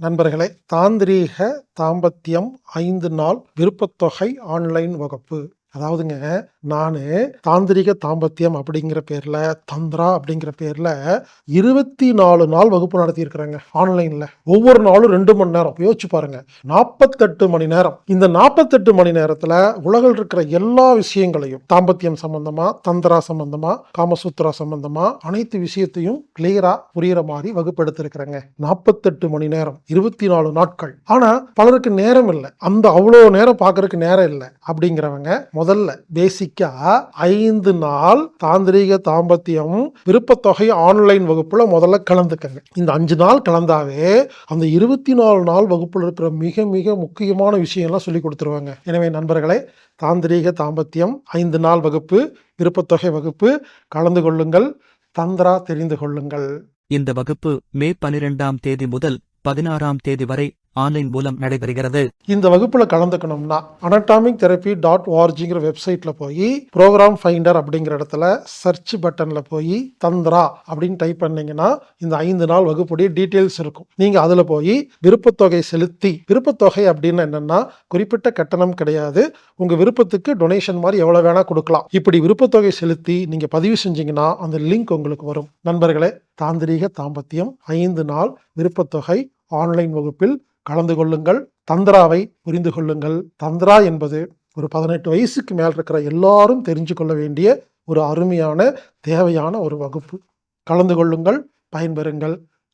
நண்பர்களே தாந்திரீக தாம்பத்தியம் ஐந்து நாள் விருப்பத்தொகை ஆன்லைன் வகுப்பு. அதாவதுங்க நான் தாந்திரிக தாம்பத்தியம் அப்படிங்கிற பேரில் தந்திரா அப்படிங்கிற பேரில் இருபத்தி நாலு நாள் வகுப்பு நடத்தியிருக்கிறேங்க ஆன்லைனில். ஒவ்வொரு நாளும் ரெண்டு மணி நேரம். யோசிச்சு பாருங்க. நாற்பத்தெட்டு மணி நேரம். இந்த நாற்பத்தெட்டு மணி நேரத்தில் உலகில் இருக்கிற எல்லா விஷயங்களையும் தாம்பத்தியம் சம்பந்தமா தந்திரா சம்பந்தமா காமசூத்ரா சம்பந்தமா அனைத்து விஷயத்தையும் கிளியரா புரிகிற மாதிரி வகுப்பு எடுத்திருக்கிறேங்க நாற்பத்தெட்டு மணி நேரம். இருபத்தி நாலு நாட்கள். ஆனால் பலருக்கு நேரம் இல்லை. அந்த அவ்வளோ நேரம் பார்க்கறதுக்கு நேரம் இல்லை. அப்படிங்கிறவங்க முதல்ல பேசிக்கா ஐந்து நாள் தாந்திரீக தாம்பத்தியம் விருப்பத்தொகை ஆன்லைன் வகுப்புல முதல்ல கலந்துக்கங்க. இந்த அஞ்சு நாள் கலந்தாவே அந்த இருபத்தி நாலு நாள் வகுப்புல இருக்கிற மிக மிக முக்கியமான விஷயம்லாம் சொல்லி கொடுத்துருவாங்க. எனவே நண்பர்களே தாந்திரீக தாம்பத்தியம் ஐந்து நாள் வகுப்பு விருப்பத்தொகை வகுப்பு கலந்து கொள்ளுங்கள் தந்திரா தெரிந்து கொள்ளுங்கள். இந்த வகுப்பு மே பனிரெண்டாம் தேதி முதல் பதினாறாம் தேதி வரை ஆன்லைன் மூலம் நடைபெறுகிறது. இந்த வகுப்புல கலந்துக்கணும்னா அனட்டாமிக் தெரப்பி டாட் ஓஆர்ஜிங்கிற வெப்சைட்ல போய் ப்ரோக்ராம் ஃபைண்டர் அப்படிங்கிற இடத்துல சர்ச் பட்டன்ல போய் தந்திரா அப்படின்னு டைப் பண்ணீங்கன்னா இந்த ஐந்து நாள் வகுப்புடைய டீட்டெயில்ஸ் இருக்கும். நீங்க அதுல போய் விருப்பத்தொகை செலுத்தி விருப்பத்தொகை அப்படின்னு என்னன்னா குறிப்பிட்ட கட்டணம் கிடையாது. உங்க விருப்பத்துக்கு டொனேஷன் மாதிரி எவ்வளவு வேணா கொடுக்கலாம். இப்படி விருப்பத்தொகை செலுத்தி நீங்க பதிவு செஞ்சீங்கன்னா அந்த லிங்க் உங்களுக்கு வரும். நண்பர்களே தாந்திரீக தாம்பத்தியம் ஐந்து நாள் விருப்பத்தொகை ஆன்லைன் வகுப்பில் கலந்து கொள்ளுங்கள் தந்திராவை புரிந்து கொள்ளுங்கள். தந்திரா என்பது ஒரு பதினெட்டு வயசுக்கு மேல் இருக்கிற எல்லாரும் தெரிஞ்சு கொள்ள வேண்டிய ஒரு அருமையான தேவையான ஒரு வகுப்பு. கலந்து கொள்ளுங்கள் பயன்பெறுங்கள்.